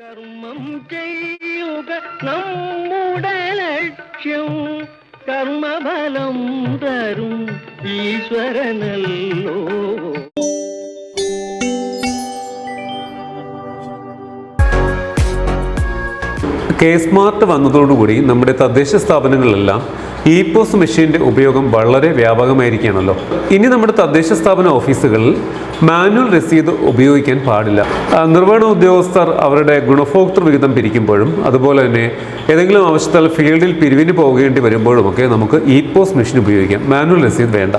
കർമ്മം ചെയ്യുക നമ്മുടെ ലക്ഷ്യം. കർമ്മഫലം തരും ഈശ്വരനല്ലോ. കെ സ്മാർട്ട് വന്നതോടുകൂടി നമ്മുടെ തദ്ദേശ സ്ഥാപനങ്ങളിലെല്ലാം ഇ പോസ് മെഷീന്റെ ഉപയോഗം വളരെ വ്യാപകമായിരിക്കുകയാണല്ലോ. ഇനി നമ്മുടെ തദ്ദേശ സ്ഥാപന ഓഫീസുകളിൽ മാനുവൽ രസീത് ഉപയോഗിക്കാൻ പാടില്ല. നിർവഹണ ഉദ്യോഗസ്ഥർ അവരുടെ ഗുണഭോക്തൃ വിഹിതം പിരിക്കുമ്പോഴും അതുപോലെ തന്നെ ഏതെങ്കിലും ആവശ്യത്താൽ ഫീൽഡിൽ പിരിവിന് പോകേണ്ടി വരുമ്പോഴുമൊക്കെ നമുക്ക് ഇ പോസ് മെഷീൻ ഉപയോഗിക്കാം. മാനുവൽ രസീത് വേണ്ട.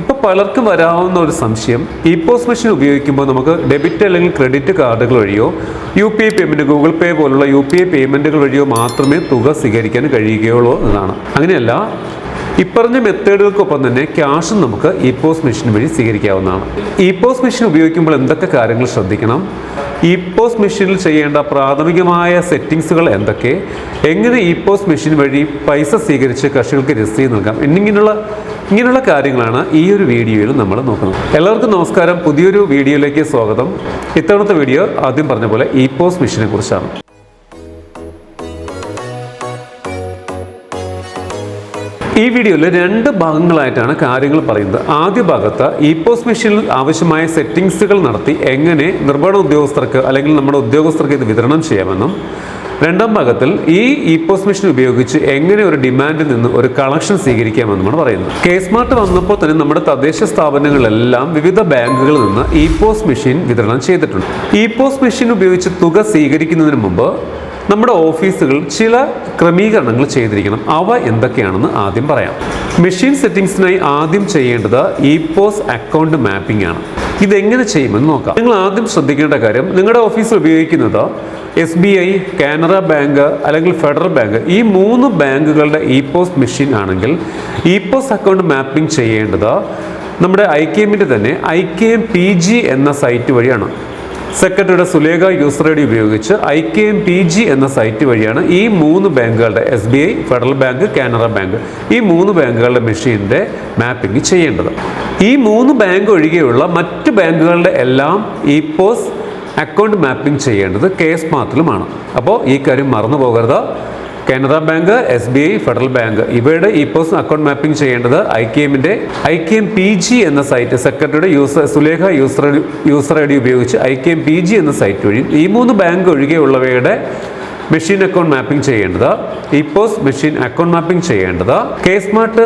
ഇപ്പൊ പലർക്കും വരാവുന്ന ഒരു സംശയം ഇ പോസ് മെഷീൻ ഉപയോഗിക്കുമ്പോൾ നമുക്ക് ഡെബിറ്റ് അല്ലെങ്കിൽ ക്രെഡിറ്റ് കാർഡുകൾ വഴിയോ U P I payment Google Pay പോലുള്ള യു പി ഐ പേയ്മെന്റുകൾ വഴിയോ മാത്രമേ തുക സ്വീകരിക്കാൻ കഴിയുകയുള്ളൂ എന്നാണ് അങ്ങനെയല്ല ഇപ്പറഞ്ഞ മെത്തേഡുകൾക്കൊപ്പം തന്നെ ക്യാഷും നമുക്ക് ഇ പോസ് മെഷീൻ വഴി സ്വീകരിക്കാവുന്നതാണ്. ഇ പോസ് മെഷീൻ ഉപയോഗിക്കുമ്പോൾ എന്തൊക്കെ കാര്യങ്ങൾ ശ്രദ്ധിക്കണം? ഇ പോസ് മെഷീനിൽ ചെയ്യേണ്ട പ്രാഥമികമായ സെറ്റിങ്സുകൾ എന്തൊക്കെ? എങ്ങനെ ഇ പോസ് മെഷീൻ വഴി പൈസ സ്വീകരിച്ച് കർഷകർക്ക് രസീത് നൽകാം? എന്നിങ്ങനെയുള്ള ഇങ്ങനെയുള്ള കാര്യങ്ങളാണ് ഈ ഒരു വീഡിയോയിൽ നമ്മൾ നോക്കുന്നത്. എല്ലാവർക്കും നമസ്കാരം. പുതിയൊരു വീഡിയോയിലേക്ക് സ്വാഗതം. ഇത്തവണത്തെ വീഡിയോ ആദ്യം പറഞ്ഞ പോലെ ഇ പോസ് മെഷീനെ കുറിച്ചാണ്. ഈ വീഡിയോയിൽ രണ്ട് ഭാഗങ്ങളായിട്ടാണ് കാര്യങ്ങൾ പറയുന്നത്. ആദ്യ ഭാഗത്ത് ഇ പോസ്റ്റ് മെഷീനിൽ ആവശ്യമായ സെറ്റിംഗ്സുകൾ നടത്തി എങ്ങനെ നിർവഹണ ഉദ്യോഗസ്ഥർക്ക് അല്ലെങ്കിൽ നമ്മുടെ ഉദ്യോഗസ്ഥർക്ക് ഇത് വിതരണം ചെയ്യാമെന്നും രണ്ടാം ഭാഗത്തിൽ ഈ ഇ പോസ്റ്റ് മെഷീൻ ഉപയോഗിച്ച് എങ്ങനെ ഒരു ഡിമാൻഡിൽ നിന്ന് ഒരു കളക്ഷൻ സ്വീകരിക്കാമെന്നുമാണ് പറയുന്നത്. കെ സ്മാർട്ട് വന്നപ്പോൾ തന്നെ നമ്മുടെ തദ്ദേശ സ്ഥാപനങ്ങളെല്ലാം വിവിധ ബാങ്കുകളിൽ നിന്ന് ഇ പോസ്റ്റ് മെഷീൻ വിതരണം ചെയ്തിട്ടുണ്ട്. ഇ പോസ്റ്റ് മെഷീൻ ഉപയോഗിച്ച് തുക സ്വീകരിക്കുന്നതിന് മുമ്പ് നമ്മുടെ ഓഫീസുകൾ ചില ക്രമീകരണങ്ങൾ ചെയ്തിരിക്കണം. അവ എന്തൊക്കെയാണെന്ന് ആദ്യം പറയാം. മെഷീൻ സെറ്റിംഗ്സിനായി ആദ്യം ചെയ്യേണ്ടത് ഇ പോസ് അക്കൗണ്ട് മാപ്പിംഗ് ആണ്. ഇതെങ്ങനെ ചെയ്യുമെന്ന് നോക്കാം. നിങ്ങൾ ആദ്യം ശ്രദ്ധിക്കേണ്ട കാര്യം നിങ്ങളുടെ ഓഫീസിൽ ഉപയോഗിക്കുന്നത് S B I Canara bank അല്ലെങ്കിൽ ഫെഡറൽ ബാങ്ക് ഈ മൂന്ന് ബാങ്കുകളുടെ ഇ പോസ് മെഷീൻ ആണെങ്കിൽ ഇ പോസ് അക്കൗണ്ട് മാപ്പിംഗ് ചെയ്യേണ്ടത് നമ്മുടെ ഐ കെ എമ്മിന്റെ തന്നെ I K M P G എന്ന സൈറ്റ് വഴിയാണ്. സെക്രട്ടറിയുടെ സുലേഖ യൂസർ ഐ ഡി ഉപയോഗിച്ച് I K M P G എന്ന സൈറ്റ് വഴിയാണ് ഈ മൂന്ന് ബാങ്കുകളുടെ S B I federal bank Canara bank ഈ മൂന്ന് ബാങ്കുകളുടെ മെഷീന്റെ മാപ്പിംഗ് ചെയ്യേണ്ടത്. ഈ മൂന്ന് ബാങ്ക് ഒഴികെയുള്ള മറ്റ് ബാങ്കുകളുടെ എല്ലാം ഈ പോസ് അക്കൗണ്ട് മാപ്പിംഗ് ചെയ്യേണ്ടത് കെ എസ് മാത്തിലുമാണ് അപ്പോൾ ഈ കാര്യം മറന്നു പോകരുത് Canara bank S B I federal bank. ഇവയുടെ ഇ പേഴ്സൺ അക്കൗണ്ട് മാപ്പിംഗ് ചെയ്യേണ്ടത് ഐ കെ എമ്മിന്റെ I K M P G എന്ന സൈറ്റ് സെക്രട്ടറിയുടെ user Sulekha user user I D ഉപയോഗിച്ച് I K M P G എന്ന സൈറ്റ് വഴി. ഈ മൂന്ന് ബാങ്ക് ഒഴികെയുള്ളവയുടെ മെഷീൻ അക്കൗണ്ട് മാപ്പിംഗ് ചെയ്യേണ്ടത് e POS machine account mapping ചെയ്യേണ്ടത് കെ സ്മാർട്ട്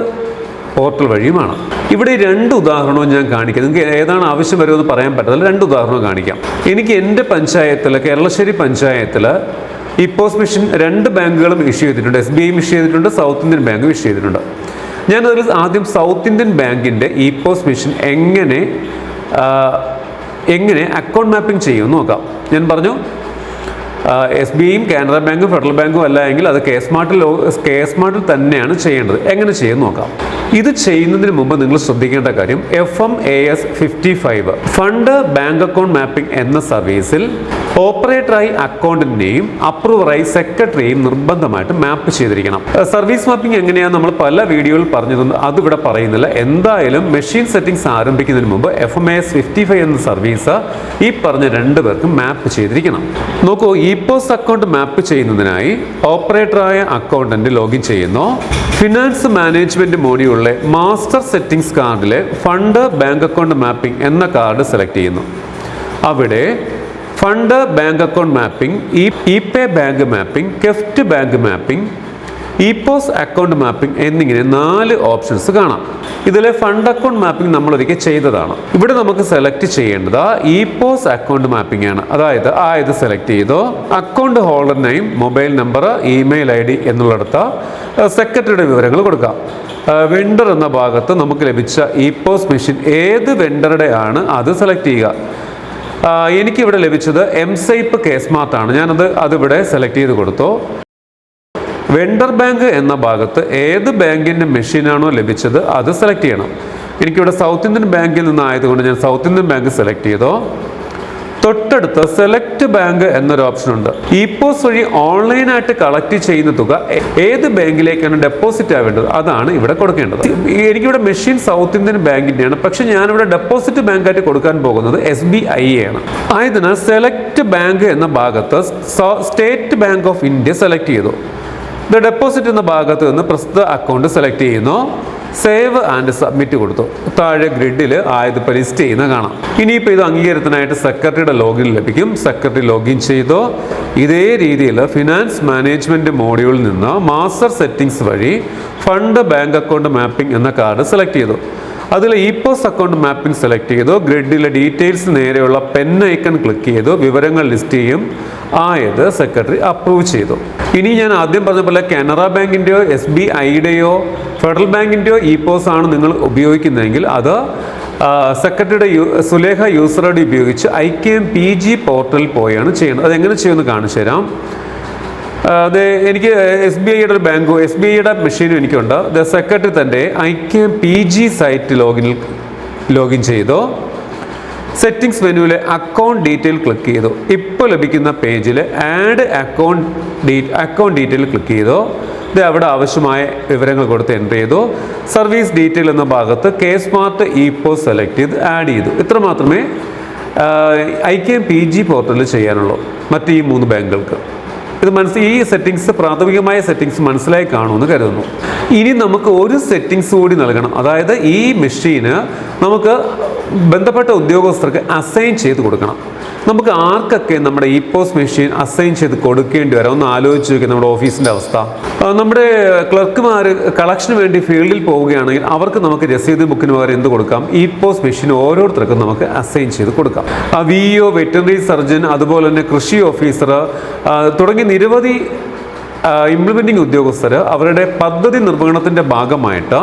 പോർട്ടൽ വഴിയുമാണ്. ഇവിടെ ഈ രണ്ട് ഉദാഹരണവും ഞാൻ കാണിക്കാം. നിങ്ങൾക്ക് ഏതാണ് ആവശ്യം വരുമെന്ന് പറയാൻ പറ്റത്തില്ല. രണ്ട് ഉദാഹരണവും കാണിക്കാം. എനിക്ക് എന്റെ പഞ്ചായത്തിൽ കേരളശ്ശേരി പഞ്ചായത്തിൽ ഈ മിഷൻ രണ്ട് ബാങ്കുകളും ഇഷ്യൂ ചെയ്തിട്ടുണ്ട്. എസ് ബി ഐയും ഇഷ്യൂ ചെയ്തിട്ടുണ്ട് സൗത്ത് ഇന്ത്യൻ ബാങ്കും ഇഷ്യൂ ചെയ്തിട്ടുണ്ട്. ഞാനതിൽ ആദ്യം സൗത്ത് ഇന്ത്യൻ ബാങ്കിന്റെ ഇ മിഷൻ മെഷീൻ എങ്ങനെ എങ്ങനെ അക്കൗണ്ട് മാപ്പിംഗ് ചെയ്യുമെന്ന് നോക്കാം. ഞാൻ പറഞ്ഞു എസ് ബി ഐയും കാനറ ബാങ്കും ഫെഡറൽ ബാങ്കും അല്ല എങ്കിൽ അത് കെ സ്മാർട്ടിൽ കെ സ്മാർട്ടിൽ തന്നെയാണ് ചെയ്യേണ്ടത്. എങ്ങനെ ചെയ്യുമെന്ന് നോക്കാം. ഇത് ചെയ്യുന്നതിന് മുമ്പ് നിങ്ങൾ ശ്രദ്ധിക്കേണ്ട കാര്യം F M A S fifty five fund bank account mapping എന്ന സർവീസിൽ ഓപ്പറേറ്ററായി അക്കൗണ്ടിനെയും അപ്രൂവറായി സെക്രട്ടറിയെയും നിർബന്ധമായിട്ട് മാപ്പ് ചെയ്തിരിക്കണം. സർവീസ് മാപ്പിംഗ് എങ്ങനെയാണ് നമ്മൾ പല വീഡിയോയിൽ പറഞ്ഞതുകൊണ്ട് അതിവിടെ പറയുന്നില്ല. എന്തായാലും മെഷീൻ സെറ്റിംഗ്സ് ആരംഭിക്കുന്നതിന് മുമ്പ് F M A S fifty five എന്ന സർവീസ് ഈ പറഞ്ഞ രണ്ട് പേർക്കും മാപ്പ് ചെയ്തിരിക്കണം. നോക്കൂ ഇ പോസ് അക്കൗണ്ട് മാപ്പ് ചെയ്യുന്നതിനായി ഓപ്പറേറ്ററായ അക്കൗണ്ടന്റ് ലോഗിൻ ചെയ്യുന്നു. ഫിനാൻസ് മാനേജ്മെന്റ് മോഡിയുള്ള മാസ്റ്റർ സെറ്റിംഗ്സ് കാർഡിലെ ഫണ്ട് ബാങ്ക് അക്കൗണ്ട് മാപ്പിംഗ് എന്ന കാർഡ് സെലക്ട് ചെയ്യുന്നു. അവിടെ fund bank account mapping e pay bank mapping കെഫ്റ്റ് bank mapping e POS account mapping എന്നിങ്ങനെ നാല് ഓപ്ഷൻസ് കാണാം. ഇതിലെ ഫണ്ട് അക്കൗണ്ട് മാപ്പിംഗ് നമ്മൾ ഒരിക്കൽ ചെയ്തതാണ്. ഇവിടെ നമുക്ക് സെലക്ട് ചെയ്യേണ്ടത് ഇ പോസ് അക്കൗണ്ട് മാപ്പിംഗ് ആണ്. അതായത് ആ ഇത് സെലക്ട് ചെയ്തോ. Account holder name mobile number email I D എന്നുള്ളിടത്ത് സെക്രട്ടറിയുടെ വിവരങ്ങൾ കൊടുക്കാം. വെണ്ടർ എന്ന ഭാഗത്ത് നമുക്ക് ലഭിച്ച ഇ പോസ് മെഷീൻ ഏത് വെണ്ടറുടെ ആണ് അത് സെലക്ട് ചെയ്യുക. എനിക്കിവിടെ ലഭിച്ചത് എം സൈപ്പ് കേസ്മാർട്ടാണ് ഞാനത് അതിവിടെ സെലക്ട് ചെയ്ത് കൊടുത്തു. വെണ്ടർ ബാങ്ക് എന്ന ഭാഗത്ത് ഏത് ബാങ്കിന്റെ മെഷീനാണോ ലഭിച്ചത് അത് സെലക്ട് ചെയ്യണം. എനിക്കിവിടെ സൗത്ത് ഇന്ത്യൻ ബാങ്കിൽ നിന്നായതുകൊണ്ട് ഞാൻ സൗത്ത് ഇന്ത്യൻ ബാങ്ക് സെലക്ട് ചെയ്തോ. തൊട്ടടുത്ത് സെലക്ട് ബാങ്ക് എന്നൊരു ഓപ്ഷൻ ഉണ്ട്. ഈ പോസ് വഴി ഓൺലൈനായിട്ട് കളക്ട് ചെയ്യുന്ന തുക ഏത് ബാങ്കിലേക്കാണ് ഡെപ്പോസിറ്റ് ആവേണ്ടത്? അതാണ് ഇവിടെ കൊടുക്കേണ്ടത്. എനിക്കിവിടെ മെഷീൻ സൗത്ത് ഇന്ത്യൻ ബാങ്കിന്റെയാണ് പക്ഷെ ഞാനിവിടെ ഡെപ്പോസിറ്റ് ബാങ്കായിട്ട് കൊടുക്കാൻ പോകുന്നത് എസ് ബി ഐ ആണ്. ആയതിനാൽ സെലക്ട് ബാങ്ക് എന്ന ഭാഗത്ത് State Bank of India select ചെയ്തു. ദ ഡെപ്പോസിറ്റ് എന്ന ഭാഗത്ത് നിന്ന് പ്രസ്തുത അക്കൗണ്ട് സെലക്ട് ചെയ്യുന്നു. സേവ് ആൻഡ് സബ്മിറ്റ് കൊടുത്തു. താഴെ ഗ്രിഡിൽ ആയതിപ്പോൾ ലിസ്റ്റ് ചെയ്യുന്ന കാണാം. ഇനിയിപ്പോൾ ഇത് അംഗീകാരത്തിനായിട്ട് സെക്രട്ടറിയുടെ ലോഗിൻ ലഭിക്കും. സെക്രട്ടറി ലോഗിൻ ചെയ്തു. ഇതേ രീതിയിൽ ഫിനാൻസ് മാനേജ്മെന്റ് മോഡ്യൂളിൽ നിന്ന് മാസ്റ്റർ സെറ്റിംഗ്സ് വഴി ഫണ്ട് ബാങ്ക് അക്കൗണ്ട് മാപ്പിംഗ് എന്ന കാർഡ് സെലക്ട് ചെയ്തു. അതിൽ ഇപ്പോസ് അക്കൗണ്ട് മാപ്പിംഗ് സെലക്ട് ചെയ്തു ഗ്രിഡിലെ ഡീറ്റെയിൽസ് നേരെയുള്ള പെൻ ഐക്കൺ ക്ലിക്ക് ചെയ്തു വിവരങ്ങൾ ലിസ്റ്റ് ചെയ്യും ആയത് സെക്രട്ടറി അപ്രൂവ് ചെയ്തു. ഇനി ഞാൻ ആദ്യം പറഞ്ഞ പോലെ കാനറ ബാങ്കിന്റെയോ എസ് ബി ഐയുടെയോ ഫെഡറൽ ബാങ്കിന്റെയോ ഇപ്പോസ് ആണ് നിങ്ങൾ ഉപയോഗിക്കുന്നതെങ്കിൽ അത് സെക്രട്ടറിയുടെ യു സുലേഖ യൂസർ ഉപയോഗിച്ച് I K M P G പോർട്ടലിൽ പോയാണ് ചെയ്യുന്നത്. അതെങ്ങനെ ചെയ്യുമെന്ന് കാണിച്ചു തരാം അത് എനിക്ക് എസ് ബി ഐയുടെ ഒരു ബാങ്കോ എസ് ബി ഐയുടെ മെഷീനും എനിക്കുണ്ട്. ദ സെക്രട്ടറി തന്റെ I K P G site login login ചെയ്തു. സെറ്റിംഗ്സ് മെനുവിലെ അക്കൗണ്ട് ഡീറ്റെയിൽ ക്ലിക്ക് ചെയ്തു. ഇപ്പോൾ ലഭിക്കുന്ന പേജിൽ ആഡ് അക്കൗണ്ട് ഡീ അക്കൗണ്ട് ഡീറ്റെയിൽ ക്ലിക്ക് ചെയ്തു. ഇത് അവിടെ ആവശ്യമായ വിവരങ്ങൾ കൊടുത്ത് എന്റർ ചെയ്തു. സർവീസ് ഡീറ്റെയിൽ എന്ന ഭാഗത്ത് കെ സ്മാർട്ട് ഇപ്പോ സെലക്ട് ചെയ്ത് ആഡ് ചെയ്തു. ഇത്ര മാത്രമേ ഐ കെ പി ജി പോർട്ടലിൽ ചെയ്യാനുള്ളൂ. മറ്റ് ഈ മൂന്ന് ബാങ്കുകൾക്ക്. ഇത് മനസ്സ് ഈ സെറ്റിങ്സ് പ്രാഥമികമായ സെറ്റിങ്സ് മനസ്സിലായി കാണുമെന്ന് കരുതുന്നു. ഇനി നമുക്ക് ഒരു സെറ്റിങ്സ് കൂടി നൽകണം. അതായത് ഈ മെഷീന് നമുക്ക് ബന്ധപ്പെട്ട ഉദ്യോഗസ്ഥർക്ക് അസൈൻ ചെയ്ത് കൊടുക്കണം. നമുക്ക് ആർക്കൊക്കെ നമ്മുടെ ഇ പോസ്റ്റ് മെഷീൻ അസൈൻ ചെയ്ത് കൊടുക്കേണ്ടി വരാം? ഒന്ന് ആലോചിച്ച് നോക്കി നമ്മുടെ ഓഫീസിന്റെ അവസ്ഥ. നമ്മുടെ ക്ലർക്കുമാർ കളക്ഷന് വേണ്ടി ഫീൽഡിൽ പോവുകയാണെങ്കിൽ അവർക്ക് നമുക്ക് രസീത് ബുക്കിന് പകരം എന്ത് കൊടുക്കാം? ഇ പോസ്റ്റ് മെഷീൻ ഓരോരുത്തർക്കും നമുക്ക് അസൈൻ ചെയ്ത് കൊടുക്കാം. വി ഒ വെറ്ററിനറി സർജൻ അതുപോലെ തന്നെ കൃഷി ഓഫീസർ തുടങ്ങി നിരവധി ഇംപ്ലിമെന്റിംഗ് ഉദ്യോഗസ്ഥർ അവരുടെ പദ്ധതി നിർവഹണത്തിന്റെ ഭാഗമായിട്ട്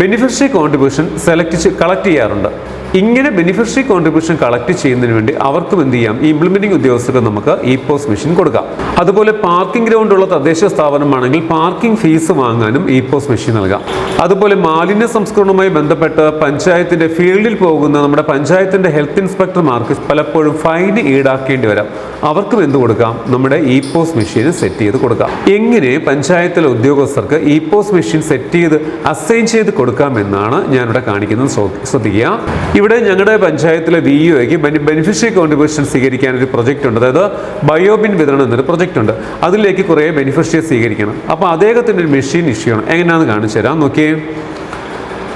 ബെനിഫിഷ്യറി കോൺട്രിബ്യൂഷൻ സെലക്ട് കളക്ട് ചെയ്യാറുണ്ട്. ഇങ്ങനെ ബെനിഫിഷ്യറി കോൺട്രിബ്യൂഷൻ കളക്ട് ചെയ്യുന്നതിന് വേണ്ടി അവർക്കും എന്ത് ചെയ്യാം? ഇംപ്ലിമെന്റിംഗ് ഉദ്യോഗസ്ഥർക്ക് നമുക്ക് ഇ പോസ് മെഷീൻ കൊടുക്കാം. അതുപോലെ പാർക്കിംഗ് ഗ്രൗണ്ട് ഉള്ള തദ്ദേശ സ്ഥാപനമാണെങ്കിൽ പാർക്കിംഗ് ഫീസ് വാങ്ങാനും ഇ പോസ് മെഷീൻ നൽകാം. അതുപോലെ മാലിന്യ സംസ്കരണവുമായി ബന്ധപ്പെട്ട് പഞ്ചായത്തിന്റെ ഫീൽഡിൽ പോകുന്ന നമ്മുടെ പഞ്ചായത്തിന്റെ ഹെൽത്ത് ഇൻസ്പെക്ടർമാർക്ക് പലപ്പോഴും ഫൈൻ ഈടാക്കേണ്ടി വരാം. അവർക്കും എന്ത് കൊടുക്കാം? നമ്മുടെ ഇ പോസ് മെഷീൻ സെറ്റ് ചെയ്ത് കൊടുക്കാം. എങ്ങനെ പഞ്ചായത്തിലെ ഉദ്യോഗസ്ഥർക്ക് ഇ പോസ് മെഷീൻ സെറ്റ് ചെയ്ത് അസൈൻ ചെയ്ത് കൊടുക്കാമെന്നാണ് ഞാനിവിടെ കാണിക്കുന്നത്. ശ്രദ്ധിക്കുക. ഇവിടെ ഞങ്ങളുടെ പഞ്ചായത്തിലെ വി ഒക്ക് ബെനിഫിഷ്യറി കോൺട്രിബ്യൂഷൻ സ്വീകരിക്കാൻ ഒരു പ്രൊജക്റ്റ് ഉണ്ട്. അതായത് ബയോബിൻ വിതരണം എന്നൊരു പ്രൊജക്റ്റ് ഉണ്ട്. അതിലേക്ക് കുറേ ബെനിഫിഷ്യറി സ്വീകരിക്കണം. അപ്പോൾ അദ്ദേഹത്തിന്റെ ഒരു മെഷീൻ ഇഷ്യൂ ആണ്. എങ്ങനെയാണെന്ന് കാണിച്ചു തരാം. നോക്കിയേ.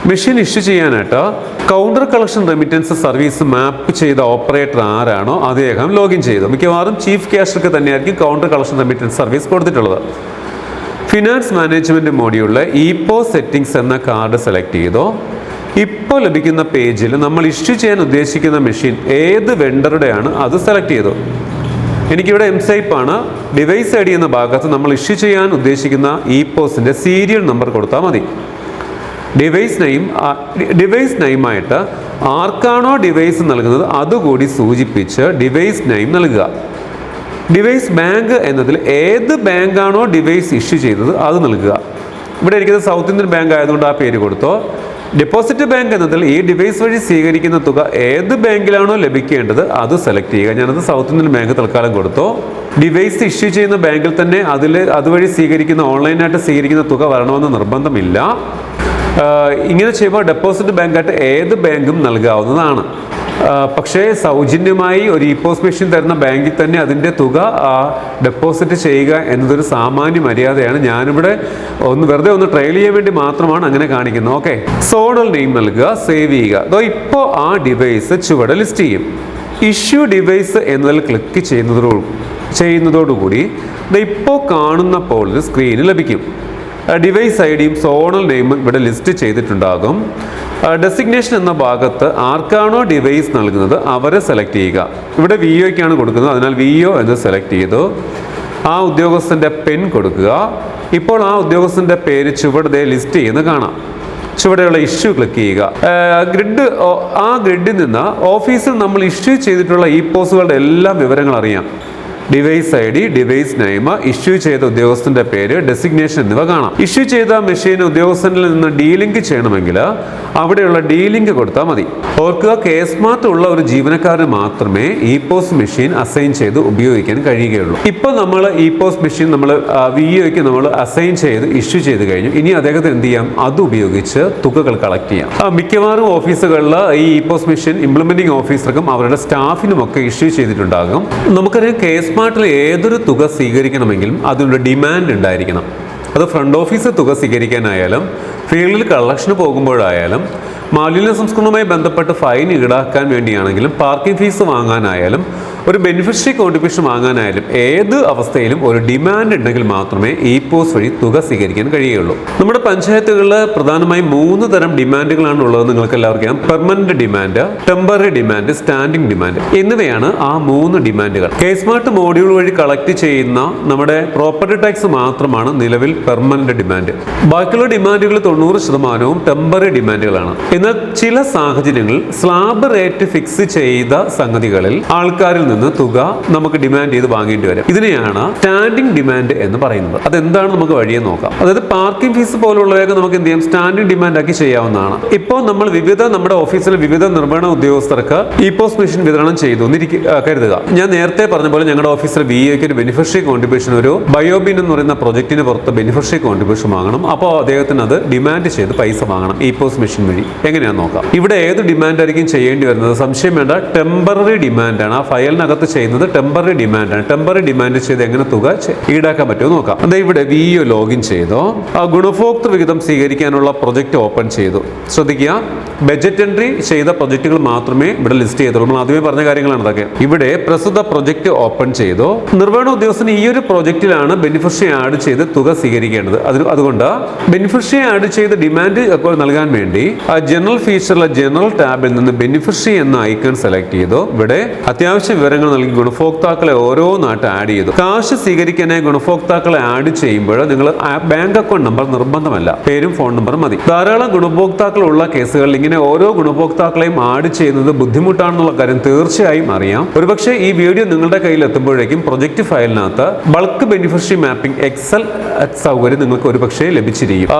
മെഷീൻ ഇഷ്യൂ ചെയ്യാനായിട്ട് counter collection remittance service map ചെയ്ത ഓപ്പറേറ്റർ ആരാണോ അദ്ദേഹം ലോഗിൻ ചെയ്തു. മിക്കവാറും ചീഫ് ക്യാഷർക്ക് തന്നെയായിരിക്കും കൗണ്ടർ കളക്ഷൻ റെമിറ്റൻസ് സർവീസ് കൊടുത്തിട്ടുള്ളത്. ഫിനാൻസ് മാനേജ്മെന്റ് മോഡ്യൂളിലെ ഇപ്പോ സെറ്റിംഗ്സ് എന്ന കാർഡ് സെലക്ട് ചെയ്തോ. ഇപ്പോൾ ലഭിക്കുന്ന പേജിൽ നമ്മൾ ഇഷ്യൂ ചെയ്യാൻ ഉദ്ദേശിക്കുന്ന മെഷീൻ ഏത് വെണ്ടറുടെയാണ് അത് സെലക്ട് ചെയ്തു. എനിക്കിവിടെ എം ആണ്. ഡിവൈസ് ഐ ഡി എന്ന ഭാഗത്ത് നമ്മൾ ഇഷ്യൂ ചെയ്യാൻ ഉദ്ദേശിക്കുന്ന ഇ പോസിന്റെ സീരിയൽ നമ്പർ കൊടുത്താൽ മതി. ഡിവൈസ് നെയിം ഡിവൈസ് നെയിമായിട്ട് ആർക്കാണോ ഡിവൈസ് നൽകുന്നത് അതുകൂടി സൂചിപ്പിച്ച് ഡിവൈസ് നെയിം നൽകുക. ഡിവൈസ് ബാങ്ക് എന്നതിൽ ഏത് ബാങ്കാണോ ഡിവൈസ് ഇഷ്യൂ ചെയ്തത് അത് നൽകുക. ഇവിടെ ഇരിക്കുന്നത് സൗത്ത് ഇന്ത്യൻ ബാങ്ക് ആയതുകൊണ്ട് ആ പേര് കൊടുത്തോ. ഡെപ്പോസിറ്റ് ബാങ്ക് എന്നതിൽ ഈ ഡിവൈസ് വഴി സ്വീകരിക്കുന്ന തുക ഏത് ബാങ്കിലാണോ ലഭിക്കേണ്ടത് അത് സെലക്ട് ചെയ്യുക. ഞാനത് സൗത്ത് ഇന്ത്യൻ ബാങ്ക് തൽക്കാലം കൊടുത്തു. ഡിവൈസ് ഇഷ്യൂ ചെയ്യുന്ന ബാങ്കിൽ തന്നെ അതിൽ അതുവഴി സ്വീകരിക്കുന്ന ഓൺലൈനായിട്ട് സ്വീകരിക്കുന്ന തുക വരണമെന്ന് നിർബന്ധമില്ല. ഇങ്ങനെ ചെയ്യുമ്പോൾ ഡെപ്പോസിറ്റ് ബാങ്കായിട്ട് ഏത് ബാങ്കും നൽകാവുന്നതാണ്. പക്ഷേ സൗജന്യമായി ഒരു ഇപ്പോസ് മെഷീൻ തരുന്ന ബാങ്കിൽ തന്നെ അതിന്റെ തുക ഡെപ്പോസിറ്റ് ചെയ്യുക എന്നതൊരു സാമാന്യ മര്യാദയാണ്. ഞാനിവിടെ ഒന്ന് വെറുതെ ഒന്ന് ട്രയൽ ചെയ്യാൻ വേണ്ടി മാത്രമാണ് അങ്ങനെ കാണിക്കുന്നത്. ഓക്കെ. സോണൽ നെയിം നൽകുക സേവ് ചെയ്യുക. അതോ ഇപ്പോൾ ആ ഡിവൈസ് ചുവടെ ലിസ്റ്റ് ചെയ്യും. ഇഷ്യൂ ഡിവൈസ് എന്നതിൽ ക്ലിക്ക് ചെയ്യുന്നതോടു ചെയ്യുന്നതോടുകൂടി ഇപ്പോൾ കാണുന്ന പോളിന് സ്ക്രീന് ലഭിക്കും. ഡിവൈസ് ഐ ഡിയും സോണൽ നെയിമും ഇവിടെ ലിസ്റ്റ് ചെയ്തിട്ടുണ്ടാകും. ഡെസിഗ്നേഷൻ എന്ന ഭാഗത്ത് ആർക്കാണോ ഡിവൈസ് നൽകുന്നത് അവരെ സെലക്ട് ചെയ്യുക. ഇവിടെ വി ഒക്കാണ് കൊടുക്കുന്നത്. അതിനാൽ വി ഒ എന്ന് സെലക്ട് ചെയ്തു. ആ ഉദ്യോഗസ്ഥന്റെ പെൻ കൊടുക്കുക. ഇപ്പോൾ ആ ഉദ്യോഗസ്ഥന്റെ പേര് ചുവടെ ലിസ്റ്റ് ചെയ്യുന്നത് കാണാം. ചുവടെയുള്ള ഇഷ്യൂ ക്ലിക്ക് ചെയ്യുക. ഗ്രിഡ് ആ ഗ്രിഡിൽ നിന്ന് ഓഫീസിൽ നമ്മൾ ഇഷ്യൂ ചെയ്തിട്ടുള്ള ഇ പോസുകളുടെ എല്ലാ വിവരങ്ങൾ അറിയാം. Device I D device name issue ചെയ്ത ഉദ്യോഗസ്ഥന്റെ പേര് ഡെസിഗ്നേഷൻ എന്നിവ കാണാം. ഇഷ്യൂ ചെയ്ത മെഷീൻ ഉദ്യോഗസ്ഥനിൽ നിന്ന് ഡീലിങ്ക് ചെയ്യണമെങ്കിൽ അവിടെയുള്ള ഡീലിങ്ക് കൊടുത്താൽ മതി. ഓർക്കുക കേസ് മാർട്ട് ഉള്ള ഒരു ജീവനക്കാരന് മാത്രമേ ഇ പോസ് മെഷീൻ അസൈൻ ചെയ്ത് ഉപയോഗിക്കാൻ കഴിയുകയുള്ളൂ. ഇപ്പൊ നമ്മൾ ഇ പോസ് മെഷീൻ നമ്മൾ വി നമ്മൾ അസൈൻ ചെയ്ത് ഇഷ്യൂ ചെയ്ത് കഴിഞ്ഞു. ഇനി അദ്ദേഹത്തിന് എന്ത് ചെയ്യാം? അത് ഉപയോഗിച്ച് തുകകൾ കളക്ട് ചെയ്യാം. മിക്കവാറും ഓഫീസുകളിൽ ഈ ഇ പോസ് മെഷീൻ ഇംപ്ലിമെന്റിംഗ് ഓഫീസർക്കും അവരുടെ സ്റ്റാഫിനും ഒക്കെ ഇഷ്യൂ ചെയ്തിട്ടുണ്ടാകും. നമുക്കറിയാം കേസ് മാർട്ടിൽ ഏതൊരു തുക സ്വീകരിക്കണമെങ്കിലും അതിനുള്ള ഡിമാൻഡ് ഉണ്ടായിരിക്കണം. അത് ഫ്രണ്ട് ഓഫീസ് തുക സ്വീകരിക്കാനായാലും ഫീൽഡിൽ കളക്ഷന് പോകുമ്പോഴായാലും മാലിന്യ സംസ്കരണവുമായി ബന്ധപ്പെട്ട് ഫൈൻ ഈടാക്കാൻ വേണ്ടിയാണെങ്കിലും പാർക്കിംഗ് ഫീസ് വാങ്ങാനായാലും ഒരു ബെനിഫിഷ്യറി കോൺട്രിബ്യൂഷൻ വാങ്ങാനായാലും ഏത് അവസ്ഥയിലും ഒരു ഡിമാൻഡ് ഉണ്ടെങ്കിൽ മാത്രമേ ഇ പോസ് വഴി തുക സ്വീകരിക്കാൻ കഴിയുള്ളൂ നമ്മുടെ പഞ്ചായത്തുകളിൽ പ്രധാനമായും മൂന്ന് തരം ഡിമാൻഡുകളാണ് ഉള്ളത് നിങ്ങൾക്ക് എല്ലാവർക്കും permanent demand temporary demand standing demand എന്നിവയാണ് ആ മൂന്ന് ഡിമാൻഡുകൾ കേസ്മാർട്ട് മോഡ്യൂൾ വഴി കളക്ട് ചെയ്യുന്ന നമ്മുടെ പ്രോപ്പർട്ടി ടാക്സ് മാത്രമാണ് നിലവിൽ പെർമനന്റ് ഡിമാൻഡ് ബാക്കിയുള്ള ഡിമാൻഡുകൾ തൊണ്ണൂറ് ശതമാനവും ടെമ്പററി ഡിമാൻഡുകളാണ് എന്നാൽ ചില സാഹചര്യങ്ങളിൽ സ്ലാബ് റേറ്റ് ഫിക്സ് ചെയ്ത സംഗതികളിൽ ആൾക്കാരിൽ നിന്ന് തുക നമുക്ക് ഡിമാൻഡ് ചെയ്ത് വാങ്ങേണ്ടി വരും. ഇതിനെയാണ് സ്റ്റാൻഡിംഗ് ഡിമാൻഡ് എന്ന് പറയുന്നത്. അതെന്താണ് നമുക്ക് വഴിയെ നോക്കാം. അതായത് പാർക്കിംഗ് ഫീസ് പോലുള്ളവയൊക്കെ നമുക്ക് എന്ത് ചെയ്യാം? സ്റ്റാൻഡിംഗ് ഡിമാൻഡ് ആക്കി ചെയ്യാവുന്നതാണ്. ഇപ്പോൾ നമ്മൾ വിവിധ നമ്മുടെ ഓഫീസിലെ വിവിധ നിർവഹണ ഉദ്യോഗസ്ഥർക്ക് ഇ പോസ്റ്റ് മെഷീൻ വിതരണം ചെയ്തു കരുതുക. ഞാൻ നേരത്തെ പറഞ്ഞ പോലെ ഞങ്ങളുടെ ഓഫീസിലെ വി എക്ക് ഒരു ബെനിഫിഷ്യറി കോൺട്രിബ്യൂഷൻ ഒരു ബയോബിൻ എന്ന് പറയുന്ന പ്രൊജക്ടിന് പുറത്ത് ബെനിഫിഷ്യറി കോൺട്രിബ്യൂഷൻ വാങ്ങണം. അപ്പോൾ അദ്ദേഹത്തിന് അത് ഡിമാൻഡ് ചെയ്ത് പൈസ വാങ്ങണം ഇ പോസ് മെഷീൻ വഴി. എങ്ങനെയാണെന്ന് നോക്കാം. ഇവിടെ ഏത് ഡിമാൻഡ് ആയിരിക്കും ചെയ്യേണ്ടി വരുന്നത്? സംശയം വേണ്ട. ടെമ്പററി ഡിമാൻഡാണ് ആ ഫയലിനകത്ത് ചെയ്യുന്നത് ടെമ്പററി ഡിമാൻഡാണ് ടെമ്പററി ഡിമാൻഡ് ചെയ്ത് എങ്ങനെ തുക ഈടാക്കാൻ പറ്റുമോ നോക്കാം. അതായത് ഇവിടെ വി ഒ ലോഗിൻ ചെയ്തോ. ഗുണഭോക്തൃ വിഹിതം സ്വീകരിക്കാനുള്ള പ്രൊജക്റ്റ് ഓപ്പൺ ചെയ്തു. ശ്രദ്ധിക്കുക. ബജറ്റ് എൻട്രി ചെയ്ത പ്രൊജക്റ്റുകൾ മാത്രമേ ഇവിടെ ലിസ്റ്റ് ചെയ്തുള്ളൂ. നമ്മൾ ആദ്യമേ പറഞ്ഞ കാര്യങ്ങളാണ് അതൊക്കെ ഇവിടെ പ്രസ്തുത പ്രൊജക്ട് ഓപ്പൺ ചെയ്തു. നിർവഹണ ഉദ്യോഗസ്ഥന് ഈ ഒരു പ്രൊജക്റ്റിലാണ് ബെനിഫിഷ്യറി ആഡ് ചെയ്ത് തുക സ്വീകരിക്കേണ്ടത്. അതുകൊണ്ട് ബെനിഫിഷ്യറി ആഡ് ചെയ്ത് ഡിമാൻഡ് നൽകാൻ വേണ്ടി ആ ജനറൽ ഫീച്ചറിലെ ജനറൽ ടാബിൽ നിന്ന് ബെനിഫിഷ്യറി എന്ന ഐക്കൺ സെലക്ട് ചെയ്തു. ഇവിടെ അത്യാവശ്യ വിവരങ്ങൾ നൽകി ഗുണഭോക്താക്കളെ ഓരോന്നായിട്ട് ആഡ് ചെയ്തു. കാശ് സ്വീകരിക്കാനായി ഗുണഭോക്താക്കളെ ആഡ് ചെയ്യുമ്പോൾ നിങ്ങൾ ബാങ്ക് അക്കൗണ്ട് നമ്പർ നിർബന്ധമല്ല. പേരും ഫോൺ നമ്പറും മതി. ധാരാളം ഗുണഭോക്താക്കൾ ഉള്ള കേസുകളിൽ ഇങ്ങനെ ഓരോ ഗുണഭോക്താക്കളെയും ആഡ് ചെയ്യുന്നത് ബുദ്ധിമുട്ടാണെന്നുള്ള കാര്യം തീർച്ചയായും അറിയാം. ഒരുപക്ഷെ ഈ വീഡിയോ നിങ്ങളുടെ കയ്യിൽ എത്തുമ്പോഴേക്കും പ്രൊജക്ട് ഫയലിനകത്ത് ബൾക്ക് ബെനിഫിഷ്യറി മാപ്പിംഗ് എക്സൽ സൗകര്യം നിങ്ങൾക്ക് ഒരുപക്ഷെ ലഭിച്ചിരിക്കും.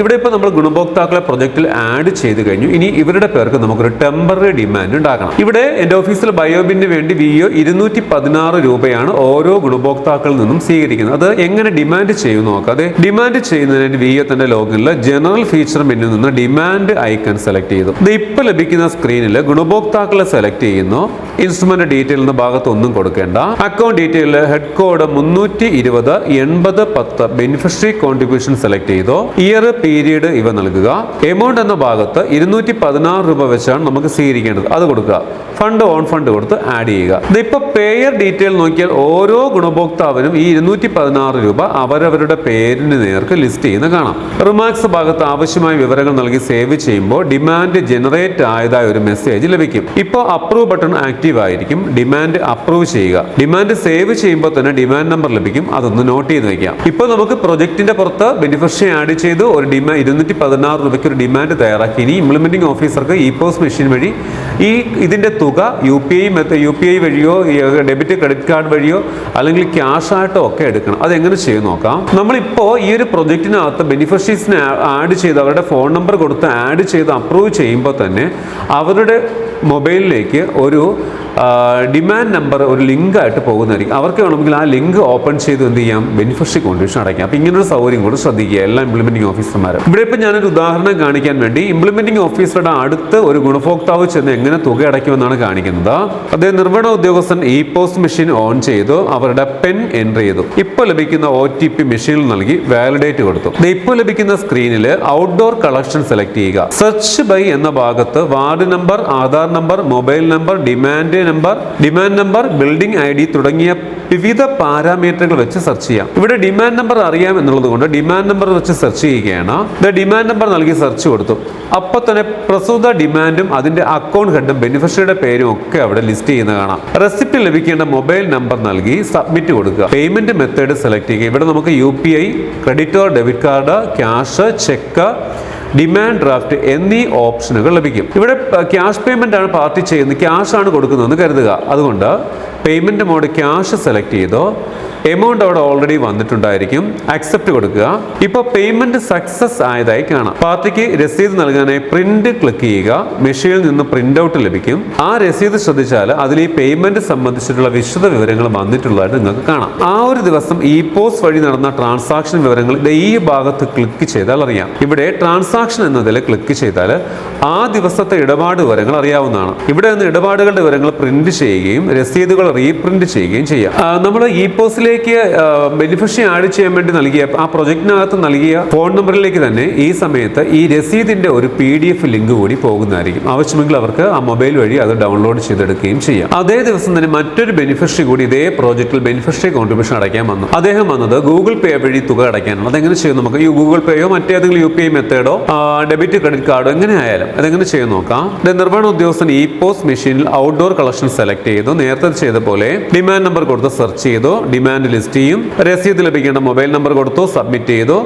ഇവിടെ ഇപ്പോൾ നമ്മൾ ഗുണഭോക്താക്കളെ പ്രൊജക്റ്റിൽ ആഡ് ചെയ്ത് കഴിഞ്ഞു. ഇനി ഇവരുടെ പേർക്ക് നമുക്കൊരു ടെമ്പററി ഡിമാൻഡ് ഉണ്ടാക്കണം ഇവിടെ എന്റെ ഓഫീസിൽ ബയോബിന് വേണ്ടി വി ഒ ഇരുന്നൂറ്റി പതിനാറ് രൂപയാണ് ഓരോ ഗുണഭോക്താക്കളിൽ നിന്നും സ്വീകരിക്കുന്നത്. അത് എങ്ങനെ ഡിമാൻഡ് ചെയ്യും നോക്കാതെ ഡിമാൻഡ് ചെയ്യുന്നതിന് വി ഒ തന്റെ ലോഗിനിൽ ജനറൽ ഫീച്ചർ മെനു നിന്ന് ഡിമാൻഡ് ഐക്കൺ സെലക്ട് ചെയ്തു. ഇത് ഇപ്പൊ ലഭിക്കുന്ന സ്ക്രീനിൽ ഗുണഭോക്താക്കളെ സെലക്ട് ചെയ്യുന്നു. ഇൻസ്ട്രുമെന്റ് ഡീറ്റെയിൽ എന്ന ഭാഗത്ത് ഒന്നും കൊടുക്കേണ്ട. അക്കൗണ്ട് ഡീറ്റെയിൽ ഹെഡ് കോഡ് മുന്നൂറ്റി ഇരുപത് എൺപത് പത്ത് ബെനിഫിഷ്യറി കോൺട്രിബ്യൂഷൻ സെലക്ട് ചെയ്തു. ഇയർ പീരീഡ് ഇവ നൽകുക. എമൗണ്ട് എന്ന ഭാഗത്ത് ഇരുന്നൂറ്റി പതിനാറ് രൂപ വെച്ചാണ് നമുക്ക് സ്വീകരിക്കേണ്ടത്. അത് കൊടുക്കുക. ഫണ്ട് ഓൺ ഫണ്ട് കൊടുത്ത് ആഡ് ചെയ്യുക. ഇതിപ്പോ പേയർ ഡീറ്റെയിൽ നോക്കിയാൽ ഓരോ ഗുണഭോക്താവിനും ഈ ഇരുന്നൂറ്റി പതിനാറ് രൂപ അവരവരുടെ പേരിന് നേർക്ക് ലിസ്റ്റ് ചെയ്യുന്ന കാണാം. റിമാർക്സ് ഭാഗത്ത് ആവശ്യമായ വിവരങ്ങൾ നൽകി സേവ് ചെയ്യുമ്പോൾ ഡിമാൻഡ് ജനറേറ്റ് ആയതായ ഒരു മെസ്സേജ് ലഭിക്കും. ഇപ്പോൾ അപ്രൂവ് ബട്ടൺ ആക്റ്റീവ് ആയിരിക്കും. ഡിമാൻഡ് അപ്രൂവ് ചെയ്യുക. ഡിമാൻഡ് സേവ് ചെയ്യുമ്പോൾ തന്നെ ഡിമാൻഡ് നമ്പർ ലഭിക്കും. അതൊന്ന് നോട്ട് ചെയ്ത് വെക്കാം. ഇപ്പോൾ നമുക്ക് പ്രൊജക്ടിന്റെ പുറത്ത് ബെനിഫിഷ്യറി ആഡ് ചെയ്ത് ഒരു ഡിമാൻഡ് ഇരുന്നൂറ്റി പതിനാറ് രൂപയ്ക്ക് ഒരു ഡിമാൻഡ് തയ്യാറാക്കി. ഇനി ഇംപ്ലിമെന്റിംഗ് ഓഫീസർക്ക് ഇ പോസ് മെഷീൻ വഴി ഈ ഇതിന്റെ തുക U P I U P I വഴിയോ ഡെബിറ്റ് ക്രെഡിറ്റ് കാർഡ് വഴിയോ അല്ലെങ്കിൽ ക്യാഷ് ആയിട്ടോ ഒക്കെ എടുക്കണം. അതെങ്ങനെ ചെയ്യും നോക്കാം? നമ്മളിപ്പോൾ ഈ ഒരു പ്രൊജക്റ്റിനകത്ത് ബെനിഫിഷ്യറീസിനെ ആഡ് ചെയ്ത് അവരുടെ ഫോൺ നമ്പർ കൊടുത്ത് ആഡ് ചെയ്ത് അപ്രൂവ് ചെയ്യുമ്പോൾ തന്നെ അവരുടെ മൊബൈലിലേക്ക് ഒരു ഡിമാൻഡ് നമ്പർ ഒരു ലിങ്കായിട്ട് പോകുന്നതായിരിക്കും. അവർക്ക് വേണമെങ്കിൽ ആ ലിങ്ക് ഓപ്പൺ ചെയ്ത് എന്ത് ചെയ്യാം? ബെനിഫിഷ്യറി കോൺട്രിബ്യൂഷൻ അടയ്ക്കാം. അപ്പം ഇങ്ങനൊരു സൗകര്യം കൂടി ശ്രദ്ധിക്കുക എല്ലാ ഇംപ്ലിമെന്റിംഗ് ഓഫീസർമാരും ഇവിടെ ഇപ്പം ഞാനൊരു ഉദാഹരണം കാണിക്കാൻ വേണ്ടി ഇംപ്ലിമെന്റിംഗ് ഓഫീസറുടെ അടുത്ത് ഒരു ഗുണഭോക്താവ് ചെന്ന് എങ്ങനെ തുക അടയ്ക്കുമെന്നാണ് കാണിക്കുന്നത്. അദ്ദേഹം നിർവഹണ ഉദ്യോഗസ്ഥൻ ഇ പോസ്റ്റ് മെഷീൻ ഓൺ ചെയ്തു അവരുടെ പെൻ എൻട്രി ചെയ്തു. ഇപ്പോൾ ലഭിക്കുന്ന ഒ ടി പി മെഷീനിൽ നൽകി വാലിഡേറ്റ് കൊടുത്തു. ഇപ്പോൾ ലഭിക്കുന്ന സ്ക്രീനിൽ ഔട്ട്ഡോർ കളക്ഷൻ സെലക്ട് ചെയ്യുക. സെർച്ച് ബൈ എന്ന ഭാഗത്ത് ward number Aadhaar number mobile number demand number demand number building I D തുടങ്ങിയ വിവിധ പാരാമീറ്ററുകൾ വെച്ച് സെർച്ച് ചെയ്യാം. ഇവിടെ ഡിമാൻഡ് നമ്പർ അറിയാം എന്നുള്ളത് കൊണ്ട് ഡിമാൻഡ് നമ്പർ വെച്ച് സെർച്ച് ചെയ്യുകയാണ്. ദ ഡിമാൻഡ് നമ്പർ നൽകി സെർച്ച് കൊടുത്തു. അപ്പോൾ തന്നെ പ്രസ്തുത ഡിമാൻഡും അതിന്റെ അക്കൗണ്ട് ഹെഡും ബെനിഫിഷ്യറിയുടെ പേരും ഒക്കെ അവിടെ ലിസ്റ്റ് ചെയ്യുന്ന കാണാം. റെസിപ്റ്റ് ലഭിക്കേണ്ട മൊബൈൽ നമ്പർ നൽകി സബ്മിറ്റ് കൊടുക്കുക. പേയ്മെന്റ് മെത്തേഡ് സെലക്ട് ചെയ്യുക. ഇവിടെ നമുക്ക് U credit or debit card cash cheque demand draft എന്നീ ഓപ്ഷനുകൾ ലഭിക്കും. ഇവിടെ ക്യാഷ് പേയ്മെന്റ് ആണ് പാർട്ടി ചെയ്യുന്നത്. ക്യാഷ് ആണ് കൊടുക്കുന്നതെന്ന് കരുതുക. അതുകൊണ്ട് പേയ്മെന്റ് മോഡ് ക്യാഷ് സെലക്ട് ചെയ്തോ എമൗണ്ട് അവിടെ ഓൾറെഡി വന്നിട്ടുണ്ടായിരിക്കും. അക്സെപ്റ്റ് കൊടുക്കുക. ഇപ്പോൾ പേയ്മെന്റ് സക്സസ് ആയതായി കാണാം. പാർട്ടിക്ക് രസീത് നൽകാനായി പ്രിന്റ് ക്ലിക്ക് ചെയ്യുക. മെഷീനിൽ നിന്ന് പ്രിന്റ് ഔട്ട് ലഭിക്കും. ആ രസീത് ശ്രദ്ധിച്ചാൽ അതിൽ ഈ പേയ്മെന്റ് സംബന്ധിച്ചിട്ടുള്ള വിശദ വിവരങ്ങൾ വന്നിട്ടുള്ളതായിട്ട് നിങ്ങൾക്ക് കാണാം. ആ ഒരു ദിവസം ഇ പോസ് വഴി നടന്ന ട്രാൻസാക്ഷൻ വിവരങ്ങൾ ഈ ഭാഗത്ത് ക്ലിക്ക് ചെയ്താൽ അറിയാം. ഇവിടെ ട്രാൻസാക്ഷൻ എന്നതിൽ ക്ലിക്ക് ചെയ്താൽ ആ ദിവസത്തെ ഇടപാട് വിവരങ്ങൾ അറിയാവുന്നതാണ്. ഇവിടെ നിന്ന് ഇടപാടുകളുടെ വിവരങ്ങൾ പ്രിന്റ് ചെയ്യുകയും രസീതുകൾ റീപ്രിന്റ് ചെയ്യുകയും ചെയ്യാം. നമ്മൾ ഇ പോസിലേക്ക് ബെനിഫിഷ്യറി ആഡ് ചെയ്യാൻ വേണ്ടി നൽകിയ ആ പ്രൊജക്ടിനകത്ത് നൽകിയ ഫോൺ നമ്പറിലേക്ക് തന്നെ ഈ സമയത്ത് ഈ രസീതിന്റെ ഒരു പി ഡി എഫ് ലിങ്ക് കൂടി പോകുന്നതായിരിക്കും. ആവശ്യമെങ്കിൽ അവർക്ക് ആ മൊബൈൽ വഴി അത് ഡൗൺലോഡ് ചെയ്തെടുക്കുകയും ചെയ്യാം. അതേ ദിവസം തന്നെ മറ്റൊരു ബെനിഫിഷ്യറി കൂടി ഇതേ പ്രോജക്റ്റിൽ ബെനിഫിഷ്യറി കോൺട്രിബ്യൂഷൻ അടയ്ക്കാൻ വന്നു. അദ്ദേഹം വന്നത് ഗൂഗിൾ പേ വഴി തുക അടയ്ക്കാനാണ്. അതെങ്ങനെ ചെയ്യും നമുക്ക്? ഈ ഗൂഗിൾ പേയോ മറ്റേതെങ്കിലും യു പി ഐ മെത്തേഡോ ഡെബിറ്റ് ക്രെഡിറ്റ് കാർഡ് എങ്ങനെ ആയാലും അതെങ്ങനെ ചെയ്ത് നോക്കാം? നിർവഹണ ഉദ്യോഗസ്ഥൻ ഇ പോസ് മെഷീനിൽ ഔട്ട്ഡോർ കളക്ഷൻ സെലക്ട് ചെയ്തു. നേരത്തെ ചെയ്ത പോലെ ഡിമാൻഡ് നമ്പർ കൊടുത്ത് സെർച്ച് ചെയ്തു. ഡിമാൻഡ് ലിസ്റ്റ് ചെയ്യും. രസീത് ലഭിക്കേണ്ട മൊബൈൽ നമ്പർ കൊടുത്തു സബ്മിറ്റ് ചെയ്തു.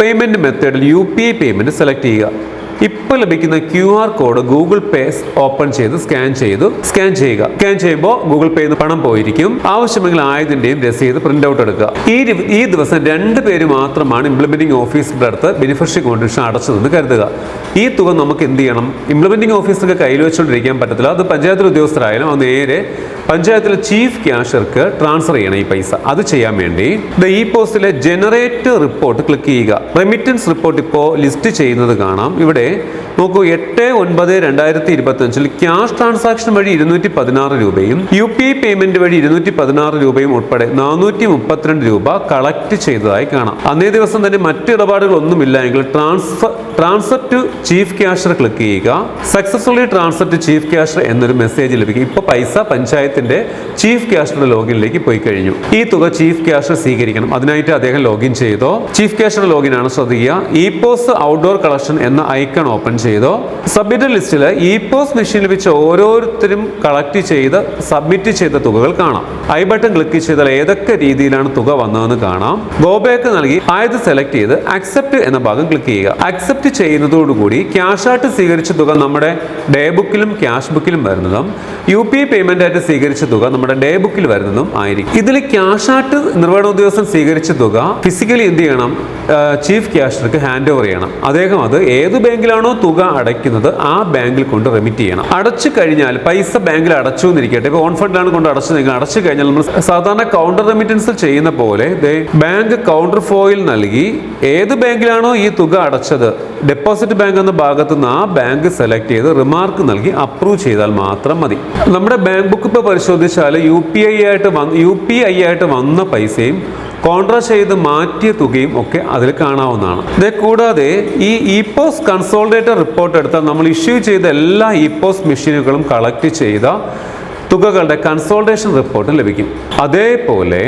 പേയ്മെന്റ് മെത്തേഡിൽ U P I payment select ചെയ്യുക. ഇപ്പോൾ ലഭിക്കുന്ന Q R code Google Pay open ചെയ്ത് സ്കാൻ ചെയ്തു. സ്കാൻ ചെയ്യുക. സ്കാൻ ചെയ്യുമ്പോൾ ഗൂഗിൾ പേയിൽ നിന്ന് പണം പോയിരിക്കും. ആവശ്യമെങ്കിൽ ആയതിന്റെയും രസീത് പ്രിന്റ് ഔട്ട് എടുക്കുക. ഈ ഈ ദിവസം രണ്ട് പേര് മാത്രമാണ് ഇംപ്ലിമെന്റിംഗ് ഓഫീസറുടെ അടുത്ത് ബെനിഫിഷ്യറി കോൺട്രിബ്യൂഷൻ അടച്ചതെന്ന് കരുതുക. ഈ തുക നമുക്ക് എന്ത് ചെയ്യണം? ഇംപ്ലിമെന്റിംഗ് ഓഫീസർക്ക് കയ്യിൽ വെച്ചുകൊണ്ടിരിക്കാൻ പറ്റത്തില്ല. അത് പഞ്ചായത്തിൽ ഉദ്യോഗസ്ഥരായാലും അത് നേരെ പഞ്ചായത്തിലെ ചീഫ് ക്യാഷർക്ക് ട്രാൻസ്ഫർ ചെയ്യണം ഈ പൈസ. അത് ചെയ്യാൻ വേണ്ടി ദ ഈ പോസ്റ്റിലെ ജനറേറ്റ് റിപ്പോർട്ട് ക്ലിക്ക് ചെയ്യുക. റെമിറ്റൻസ് റിപ്പോർട്ട് ഇപ്പോൾ ലിസ്റ്റ് ചെയ്യുന്നത് കാണാം. ഇവിടെ നോക്കൂ എട്ട് ഒൻപത് രണ്ടായിരത്തി ഇരുപത്തി അഞ്ചിൽ ക്യാഷ് ട്രാൻസാക്ഷൻ വഴി ഇരുന്നൂറ്റി പതിനാറ് രൂപയും യു പി ഐ പേയ്മെന്റ് വഴി ഇരുന്നൂറ്റി പതിനാറ് രൂപയും ഉൾപ്പെടെ നാനൂറ്റി മുപ്പത്തിരണ്ട് രൂപ കളക്ട് ചെയ്തതായി കാണാം. അന്നേ ദിവസം തന്നെ മറ്റ് ഇടപാടുകളൊന്നുമില്ല എങ്കിൽ transfer to chief cashier click ചെയ്യുക. സക്സസ്ഫുള്ളി ടു ചീഫ് ക്യാഷർ എന്നൊരു മെസ്സേജ് ലഭിക്കും. ഇപ്പോൾ പൈസ പഞ്ചായത്തിന്റെ ചീഫ് ക്യാഷറുടെ ലോഗിനിലേക്ക് പോയി കഴിഞ്ഞു. ഈ തുക ചീഫ് ക്യാഷർ സ്വീകരിക്കണം. അതിനായിട്ട് അദ്ദേഹം ലോഗിൻ ചെയ്തോ? ചീഫ് ക്യാഷർ ലോഗിൻ ആണ് ശ്രദ്ധിക്കുക. ഇ പോസ് ഔട്ട്ഡോർ കളക്ഷൻ എന്ന ഐക്കൺ ഓപ്പൺ ചെയ്തോ. സബ്മിറ്റ് ലിസ്റ്റിൽ ഇ പോസ് മെഷീനിൽ വെച്ച് ഓരോരുത്തരും കളക്ട് ചെയ്ത് സബ്മിറ്റ് ചെയ്ത തുകകൾ കാണാം. ഐ ബട്ടൺ ക്ലിക്ക് ചെയ്താൽ ഏതൊക്കെ രീതിയിലാണ് തുക വന്നതെന്ന് കാണാം. ഗോബാക്ക് നൽകി ആയത് സെലക്ട് ചെയ്ത് അക്സെപ്റ്റ് എന്ന ഭാഗം ക്ലിക്ക് ചെയ്യുക. അക്സെപ്റ്റ് ചെയ്യുന്നതോടുകൂടി ക്യാഷ് ആയിട്ട് സ്വീകരിച്ച തുക നമ്മുടെ ഡേ ബുക്കിലും ക്യാഷ് ബുക്കിലും വരുന്നതും യു പി പേയ്മെന്റ് ആയിട്ട് സ്വീകരിച്ച തുക നമ്മുടെ ഡേ ബുക്കിൽ വരുന്നതും ആയിരിക്കും. ഇതിൽ ക്യാഷ് ആയിട്ട് നിർവഹണ ഉദ്യോഗസ്ഥൻ സ്വീകരിച്ച തുക ഫിസിക്കലി എന്ത് ചെയ്യണം? ചീഫ് ക്യാഷർക്ക് ഹാൻഡ് ഓവർ ചെയ്യണം. അദ്ദേഹം അത് ഏത് ബാങ്കിലാണോ തുക അടയ്ക്കുന്നത് ആ ബാങ്കിൽ കൊണ്ട് റെമിറ്റ് ചെയ്യണം. അടച്ചു കഴിഞ്ഞാൽ പൈസ ബാങ്കിൽ അടച്ചു എന്നിരിക്കട്ടെ. ഇപ്പോൾ ഓൺ ഫണ്ടിലാണ് കൊണ്ട് അടച്ചതെങ്കിൽ അടച്ചു കഴിഞ്ഞാൽ നമ്മൾ സാധാരണ കൗണ്ടർ റെമിറ്റൻസ് ചെയ്യുന്ന പോലെ ബാങ്ക് കൗണ്ടർ ഫോയിൽ നൽകി ഏത് ബാങ്കിലാണോ ഈ തുക അടച്ചത് ഡെപ്പോസിറ്റ് ബാങ്ക് എന്ന ഭാഗത്ത് നിന്ന് ആ ബാങ്ക് സെലക്ട് ചെയ്ത് റിമാർക്ക് നൽകി അപ്രൂവ് ചെയ്താൽ മാത്രം മതി. നമ്മുടെ ബാങ്ക് ബുക്ക് ഇപ്പോൾ പരിശോധിച്ചാൽ യു പി ഐ ആയിട്ട് വന്ന് യു പി ഐ ആയിട്ട് വന്ന പൈസയും കോൺട്രാ ചെയ്ത് മാറ്റിയ തുകയും ഒക്കെ അതിൽ കാണാവുന്നതാണ്. ഇത് കൂടാതെ ഈ ഇപോസ് കൺസോൾട്ടേറ്റർ റിപ്പോർട്ട് എടുത്താൽ നമ്മൾ ഇഷ്യൂ ചെയ്ത എല്ലാ ഇപോസ് മെഷീനുകളും കളക്ട് ചെയ്ത തുകകളുടെ കൺസോൾട്ടേഷൻ റിപ്പോർട്ട് ലഭിക്കും. അതേപോലെ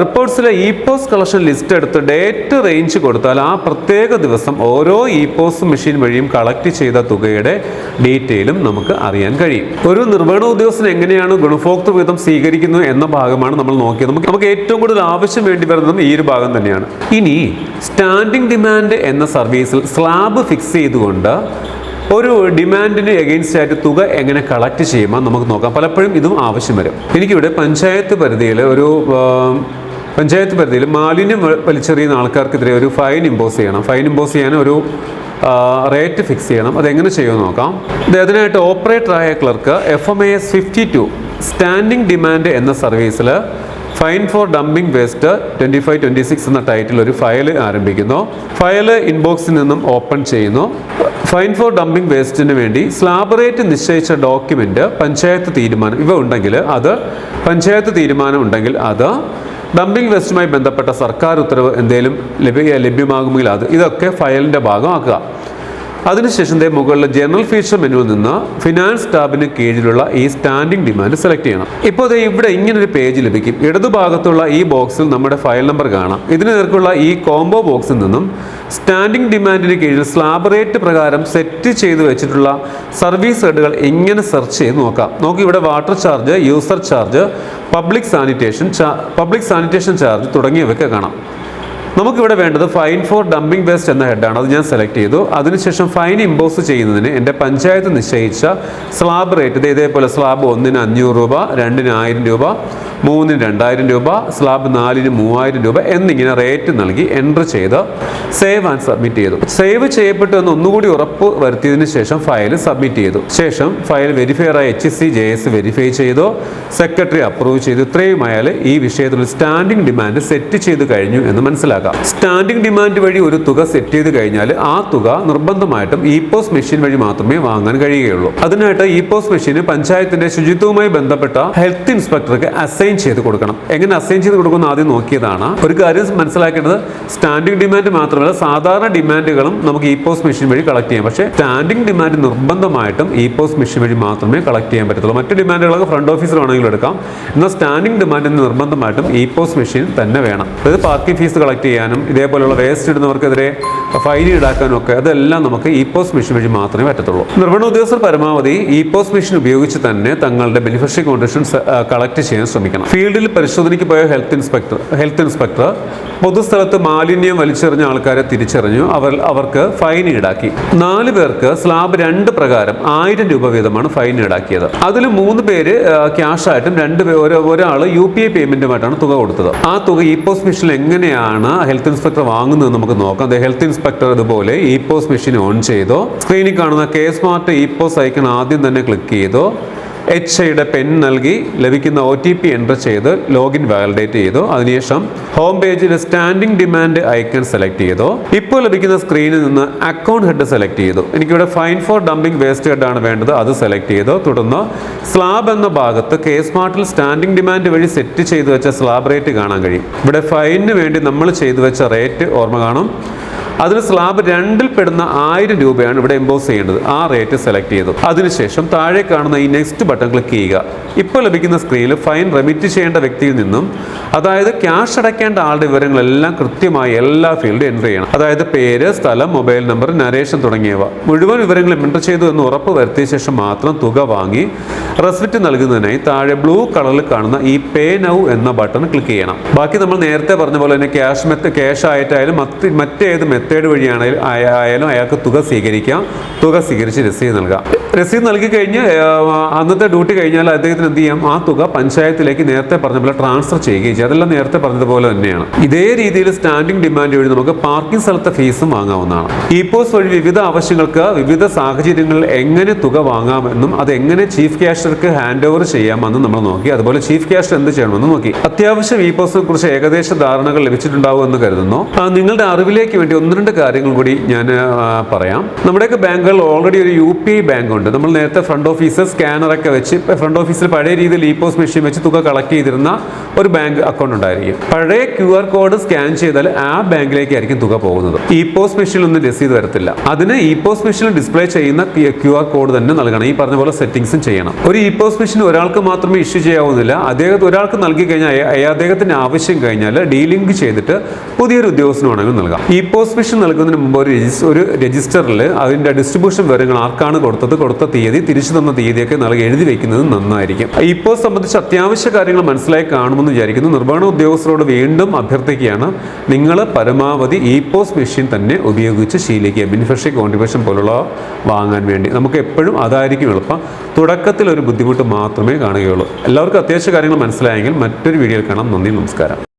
റിപ്പോർട്ട്സിലെ പോസ് കളക്ഷൻ ലിസ്റ്റ് എടുത്ത് ഡേറ്റ് റേഞ്ച് കൊടുത്താൽ ആ പ്രത്യേക ദിവസം ഓരോ ഇ പോസ് മെഷീൻ വഴിയും കളക്ട് ചെയ്ത തുകയുടെ ഡീറ്റെയിലും നമുക്ക് അറിയാൻ കഴിയും. ഒരു നിർവഹണ ഉദ്യോഗസ്ഥൻ എങ്ങനെയാണ് ഗുണഭോക്തൃ വിധം സ്വീകരിക്കുന്നത് എന്ന ഭാഗമാണ് നമ്മൾ നോക്കിയത്. നമുക്ക് നമുക്ക് ഏറ്റവും കൂടുതൽ ആവശ്യം വേണ്ടി വരുന്നതും ഈ ഒരു ഭാഗം തന്നെയാണ്. ഇനി സ്റ്റാൻഡിംഗ് ഡിമാൻഡ് എന്ന സർവീസിൽ സ്ലാബ് ഫിക്സ് ചെയ്തുകൊണ്ട് ഒരു ഡിമാൻഡിന് എഗെയിൻസ്റ്റ് ആയിട്ട് തുക എങ്ങനെ കളക്ട് ചെയ്യുമ്പോൾ നമുക്ക് നോക്കാം. പലപ്പോഴും ഇതും ആവശ്യം വരും. എനിക്കിവിടെ പഞ്ചായത്ത് പരിധിയിൽ ഒരു പഞ്ചായത്ത് പരിധിയിൽ മാലിന്യം വലിച്ചെറിയുന്ന ആൾക്കാർക്കെതിരെ ഒരു ഫൈൻ ഇമ്പോസ് ചെയ്യണം. ഫൈൻ ഇമ്പോസ് ചെയ്യാൻ ഒരു റേറ്റ് ഫിക്സ് ചെയ്യണം. അതെങ്ങനെ ചെയ്യുമെന്ന് നോക്കാം. അതിനായിട്ട് ഓപ്പറേറ്ററായ clerk F A S fifty two standing demand എന്ന സർവീസിൽ fine for dumping waste twenty five twenty six എന്ന ടൈറ്റിൽ ഒരു ഫയൽ ആരംഭിക്കുന്നു. ഫയൽ ഇൻബോക്സിൽ നിന്നും ഓപ്പൺ ചെയ്യുന്നു. ഫൈൻ ഫോർ ഡംപിംഗ് വേസ്റ്റിന് വേണ്ടി സ്ലാബ് റേറ്റ് നിശ്ചയിച്ച ഡോക്യുമെന്റ് പഞ്ചായത്ത് തീരുമാനം ഇവ ഉണ്ടെങ്കിൽ അത് പഞ്ചായത്ത് തീരുമാനം ഉണ്ടെങ്കിൽ അത് ഡംപിംഗ് വേസ്റ്റുമായി ബന്ധപ്പെട്ട സർക്കാർ ഉത്തരവ് എന്തെങ്കിലും ലഭ്യ ലഭ്യമാകുമെങ്കിൽ അത് ഇതൊക്കെ ഫയലിന്റെ ഭാഗമാക്കുക. അതിനുശേഷം ദേ മുകളിൽ ജനറൽ ഫീച്ചർ മെനുവിൽ നിന്ന് ഫിനാൻസ് ടാബിന് കീഴിലുള്ള ഈ സ്റ്റാൻഡിംഗ് ഡിമാൻഡ് സെലക്ട് ചെയ്യണം. ഇപ്പോൾ ദേ ഇവിടെ ഇങ്ങനൊരു പേജ് ലഭിക്കും. ഇടതുഭാഗത്തുള്ള ഈ ബോക്സിൽ നമ്മുടെ ഫയൽ നമ്പർ കാണാം. ഇതിന് നേർക്കുള്ള ഈ കോംബോ ബോക്സിൽ നിന്നും സ്റ്റാൻഡിംഗ് ഡിമാൻഡിന് കീഴിൽ സ്ലാബ് റേറ്റ് പ്രകാരം സെറ്റ് ചെയ്ത് വെച്ചിട്ടുള്ള സർവീസ് റേഡുകൾ എങ്ങനെ സെർച്ച് ചെയ്ത് നോക്കാം. നോക്കി ഇവിടെ water charge user charge public sanitation public sanitation charge തുടങ്ങിയവയൊക്കെ കാണാം. നമുക്കിവിടെ വേണ്ടത് ഫൈൻ ഫോർ ഡംപിംഗ് വേസ്റ്റ് എന്ന ഹെഡാണ് അത് ഞാൻ സെലക്ട് ചെയ്തു. അതിനുശേഷം ഫൈൻ ഇമ്പോസ് ചെയ്യുന്നതിന് എന്റെ പഞ്ചായത്ത് നിശ്ചയിച്ച സ്ലാബ് റേറ്റ് ഇത് ഇതേപോലെ സ്ലാബ് ഒന്നിന് അഞ്ഞൂറ് രൂപ രണ്ടിന് ആയിരം രൂപ മൂന്നിന് രണ്ടായിരം രൂപ സ്ലാബ് നാലിന് മൂവായിരം രൂപ എന്നിങ്ങനെ റേറ്റ് നൽകി എന്റർ ചെയ്ത് സേവ് ആൻഡ് സബ്മിറ്റ് ചെയ്തു. സേവ് ചെയ്യപ്പെട്ടു എന്ന് ഒന്നുകൂടി ഉറപ്പ് വരുത്തിയതിനു ശേഷം ഫയൽ സബ്മിറ്റ് ചെയ്തു. ശേഷം ഫയൽ വെരിഫൈ ആയ H C J S verify ചെയ്തു. സെക്രട്ടറി അപ്രൂവ് ചെയ്തു. ഇത്രയുമായാൽ ഈ വിഷയത്തിൽ സ്റ്റാൻഡിംഗ് ഡിമാൻഡ് സെറ്റ് ചെയ്ത് കഴിഞ്ഞു എന്ന് മനസ്സിലാക്കാം. സ്റ്റാൻഡിംഗ് ഡിമാൻഡ് വഴി ഒരു തുക സെറ്റ് ചെയ്ത് കഴിഞ്ഞാൽ ആ തുക നിർബന്ധമായിട്ടും ഇ പോസ് മെഷീൻ വഴി മാത്രമേ വാങ്ങാൻ കഴിയുകയുള്ളൂ. അതിനായിട്ട് ഇ പോസ് മെഷീന് പഞ്ചായത്തിന്റെ ശുചിത്വവുമായി ബന്ധപ്പെട്ട ഹെൽത്ത് ഇൻസ്പെക്ടർക്ക് അസൈൻ ചെയ്ത് കൊടുക്കണം. എങ്ങനെ അസൈൻ ചെയ്ത് കൊടുക്കുന്ന ആദ്യം നോക്കിയതാണ്. ഒരു കാര്യം മനസ്സിലാക്കേണ്ടത് സ്റ്റാൻഡിംഗ് ഡിമാൻഡ് മാത്രമല്ല സാധാരണ ഡിമാൻഡുകളും നമുക്ക് ഇ പോസ് മെഷീൻ വഴി കളക്ട് ചെയ്യാം. പക്ഷേ സ്റ്റാൻഡിംഗ് ഡിമാൻഡ് നിർബന്ധമായിട്ടും ഇ പോസ് മെഷീൻ വഴി മാത്രമേ കളക്ട് ചെയ്യാൻ പറ്റത്തുള്ളൂ. മറ്റു ഡിമാൻഡുകളൊക്കെ ഫ്രണ്ട് ഓഫീസിൽ വേണമെങ്കിലും എടുക്കാം. എന്നാൽ സ്റ്റാൻഡിംഗ് ഡിമാൻഡ് നിർബന്ധമായിട്ടും ഇ പോസ് മെഷീൻ തന്നെ വേണം. അതായത് പാർക്കിംഗ് ഫീസ് കളക്ട് ചെയ്യാനും ഇതേപോലെയുള്ള വേസ്റ്റ് ഇടുന്നവർക്കെതിരെ ഫൈൻ ഈടാക്കാനും ഒക്കെ അതെല്ലാം നമുക്ക് ഇ പോസ്റ്റ് മെഷീൻ വഴി മാത്രമേ പറ്റത്തുള്ളൂ. നിർവഹണ ഉദ്യോഗസ്ഥർ പരമാവധി ഇ പോസ്റ്റ് മെഷീൻ ഉപയോഗിച്ച് തന്നെ തങ്ങളുടെ ബെനിഫിഷ്യറി കോൺട്രിബ്യൂഷൻസ് കളക്ട് ചെയ്യാൻ ശ്രമിക്കണം. ഫീൽഡിൽ പരിശോധനയ്ക്ക് പോയ ഹെൽത്ത് ഇൻസ്പെക്ടർ ഹെൽത്ത് ഇൻസ്പെക്ടർ പൊതുസ്ഥലത്ത് മാലിന്യം വലിച്ചെറിഞ്ഞ ആൾക്കാരെ തിരിച്ചറിഞ്ഞു. അവർ അവർക്ക് ഫൈൻ ഈടാക്കി. നാല് പേർക്ക് സ്ലാബ് രണ്ട് പ്രകാരം ആയിരം രൂപ വീതമാണ് ഫൈൻ ഈടാക്കിയത്. അതിൽ മൂന്ന് പേര് ക്യാഷ് ആയിട്ടും രണ്ട് പേര് ഒരാൾ യു പി ഐ പേയ്മെന്റുമായിട്ടാണ് തുക കൊടുത്തത്. ആ തുക ഇ പോസ്റ്റ് മെഷീനിൽ എങ്ങനെയാണ് ഹെൽത്ത് ഇൻസ്പെക്ടർ വാങ്ങുന്നത് നമുക്ക് നോക്കാം. ദേ ഹെൽത്ത് ഇൻസ്പെക്ടർ ഇതുപോലെ ഇ പോസ് മെഷീൻ ഓൺ ചെയ്തോ സ്ക്രീനിൽ കാണുന്ന K smart e POS icon ആദ്യം തന്നെ ക്ലിക്ക് ചെയ്തു. എച്ച് ഐയുടെ പെൻ നൽകി ലഭിക്കുന്ന ഒ ടി പി എന്റർ ചെയ്ത് ലോഗിൻ വാലിഡേറ്റ് ചെയ്തു. അതിനുശേഷം ഹോം പേജിൽ സ്റ്റാൻഡിംഗ് ഡിമാൻഡ് ഐക്കൺ സെലക്ട് ചെയ്തു. ഇപ്പോൾ ലഭിക്കുന്ന സ്ക്രീനിൽ നിന്ന് അക്കൗണ്ട് ഹെഡ് സെലക്ട് ചെയ്തു. എനിക്കിവിടെ fine for dumping waste head ആണ് വേണ്ടത്. അത് സെലക്ട് ചെയ്തു. തുടർന്ന് സ്ലാബ് എന്ന ഭാഗത്ത് കെ സ്മാർട്ടിൽ സ്റ്റാൻഡിംഗ് ഡിമാൻഡ് വഴി സെറ്റ് ചെയ്തു വെച്ച സ്ലാബ് റേറ്റ് കാണാൻ കഴിയും. ഇവിടെ ഫൈനിന് വേണ്ടി നമ്മൾ ചെയ്തു വെച്ച റേറ്റ് ഓർമ്മ കാണും. അതിന് സ്ലാബ് രണ്ടിൽ പെടുന്ന ആയിരം രൂപയാണ് ഇവിടെ എംബോസ് ചെയ്യേണ്ടത്. ആ റേറ്റ് സെലക്ട് ചെയ്തു. അതിനുശേഷം താഴെ കാണുന്ന ഈ നെക്സ്റ്റ് ബട്ടൺ ക്ലിക്ക് ചെയ്യുക. ഇപ്പോൾ ലഭിക്കുന്ന സ്ക്രീനിൽ ഫൈൻ റെമിറ്റ് ചെയ്യേണ്ട വ്യക്തിയിൽ നിന്നും അതായത് ക്യാഷ് അടയ്ക്കേണ്ട ആളുടെ വിവരങ്ങളെല്ലാം കൃത്യമായി എല്ലാ ഫീൽഡും എൻട്രി ചെയ്യണം. അതായത് പേര് സ്ഥലം മൊബൈൽ നമ്പർ നരേഷൻ തുടങ്ങിയവ. മുഴുവൻ വിവരങ്ങളും എന്റർ ചെയ്തു എന്ന് ഉറപ്പ് വരുത്തിയ ശേഷം മാത്രം തുക വാങ്ങി റെസിപ്റ്റ് നൽകുന്നതിനായി താഴെ ബ്ലൂ കളറിൽ കാണുന്ന ഈ പേ നൗ എന്ന ബട്ടൺ ക്ലിക്ക് ചെയ്യണം. ബാക്കി നമ്മൾ നേരത്തെ പറഞ്ഞ പോലെ തന്നെ ക്യാഷ് മെത്ത് ക്യാഷ് ആയിട്ടായാലും മറ്റ് മറ്റേത് മെത്തേഡ് വഴിയാണ് ആയാലും അയാൾക്ക് തുക സ്വീകരിക്കാം. തുക സ്വീകരിച്ച് രസീത് നൽകാം. രസീത് നൽകി കഴിഞ്ഞ് അന്നത്തെ ഡ്യൂട്ടി കഴിഞ്ഞാൽ അദ്ദേഹത്തിന് എന്ത് ചെയ്യാം? ആ തുക പഞ്ചായത്തിലേക്ക് നേരത്തെ പറഞ്ഞ പോലെ ട്രാൻസ്ഫർ ചെയ്യുകയും ചെയ്യും. അതെല്ലാം നേരത്തെ പറഞ്ഞതുപോലെ തന്നെയാണ്. ഇതേ രീതിയിൽ സ്റ്റാൻഡിംഗ് ഡിമാൻഡ് വഴി നമുക്ക് പാർക്കിംഗ് സ്ഥലത്തെ ഫീസും വാങ്ങാവുന്നതാണ്. ഇ പോസ് വഴി വിവിധ ആവശ്യങ്ങൾക്ക് വിവിധ സാഹചര്യങ്ങളിൽ എങ്ങനെ തുക വാങ്ങാമെന്നും അത് എങ്ങനെ ചീഫ് ക്യാഷർക്ക് ഹാൻഡ് ഓവർ ചെയ്യാമെന്നും നമ്മൾ നോക്കി. അതുപോലെ ചീഫ് ക്യാഷർ എന്ത് ചെയ്യണമെന്ന് നോക്കി. അത്യാവശ്യം ഇ പോസിനെ കുറിച്ച് ഏകദേശ ധാരണകൾ ലഭിച്ചിട്ടുണ്ടാവും എന്ന് കരുതുന്നു. നിങ്ങളുടെ അറിവിലേക്ക് വേണ്ടി ഒന്ന് രണ്ട് കാര്യങ്ങൾ കൂടി ഞാൻ പറയാം. നമ്മുടെയൊക്കെ ബാങ്കുകൾ ഓൾറെഡി ഒരു യു പി ഐ ബാങ്ക് ഉണ്ട് നമ്മൾ നേരത്തെ ഫ്രണ്ട് ഓഫീസ് സ്കാനറൊക്കെ വെച്ച് ഇപ്പോൾ ഫ്രണ്ട് ഓഫീസിൽ പഴയ രീതിയിൽ ഇ പോസ്റ്റ് മെഷീൻ വെച്ച് തുക കളക്ട് ചെയ്തിരുന്ന ഒരു ബാങ്ക് അക്കൗണ്ട് ഉണ്ടായിരിക്കും. പഴയ ക്യു ആർ കോഡ് സ്കാൻ ചെയ്താൽ ആ ബാങ്കിലേക്കായിരിക്കും തുക പോകുന്നത്. ഇ പോസ്റ്റ് മെഷീനിൽ ഒന്നും രസീത് വരത്തില്ല. അതിന് ഇ പോസ്റ്റ് മെഷീനിൽ ഡിസ്പ്ലേ ചെയ്യുന്ന ക്യു ആർ കോഡ് തന്നെ നൽകണം. ഈ പറഞ്ഞ പോലെ സെറ്റിംഗ്സും ചെയ്യണം. ഒരു ഇ പോസ്റ്റ് മെഷീൻ ഒരാൾക്ക് മാത്രമേ ഇഷ്യൂ ചെയ്യാവുന്നില്ല അദ്ദേഹത്തെ ഒരാൾക്ക് നൽകി കഴിഞ്ഞാൽ അദ്ദേഹത്തിന്റെ ആവശ്യം കഴിഞ്ഞാൽ ഡീലിങ്ക് ചെയ്തിട്ട് പുതിയൊരു ഉദ്യോഗസ്ഥന് വേണമെങ്കിൽ നൽകാം. ഇ പോസ്റ്റ് മെഷീൻ നൽകുന്നതിന് മുമ്പ് ഒരു രജിസ്റ്റർ ഒരു രജിസ്റ്ററിൽ അതിന്റെ ഡിസ്ട്രിബ്യൂഷൻ വിവരങ്ങൾ ആർക്കാണ് കൊടുത്തത് കൊടുത്ത തീയതി തിരിച്ചു തന്ന തീയതിയൊക്കെ നൽകി എഴുതി വെക്കുന്നത് നന്നായിരിക്കും. ഇപ്പോൾ സംബന്ധിച്ച് അത്യാവശ്യ കാര്യങ്ങൾ മനസ്സിലായി കാണുമെന്ന് വിചാരിക്കുന്നു. നിർവഹണ ഉദ്യോഗസ്ഥരോട് വീണ്ടും അഭ്യർത്ഥിക്കുകയാണ്. നിങ്ങൾ പരമാവധി ഇ പോസ് മെഷീൻ തന്നെ ഉപയോഗിച്ച് ശീലിക്കുക. ബെനിഫിഷ്യറി കോൺട്രിബ്യൂഷൻ പോലുള്ള വാങ്ങാൻ വേണ്ടി. നമുക്ക് എപ്പോഴും അതായിരിക്കും എളുപ്പം. തുടക്കത്തിൽ ഒരു ബുദ്ധിമുട്ട് മാത്രമേ കാണുകയുള്ളൂ. എല്ലാവർക്കും അത്യാവശ്യ കാര്യങ്ങൾ മനസ്സിലായെങ്കിൽ മറ്റൊരു വീഡിയോയിൽ കാണാം. നന്ദി നമസ്കാരം.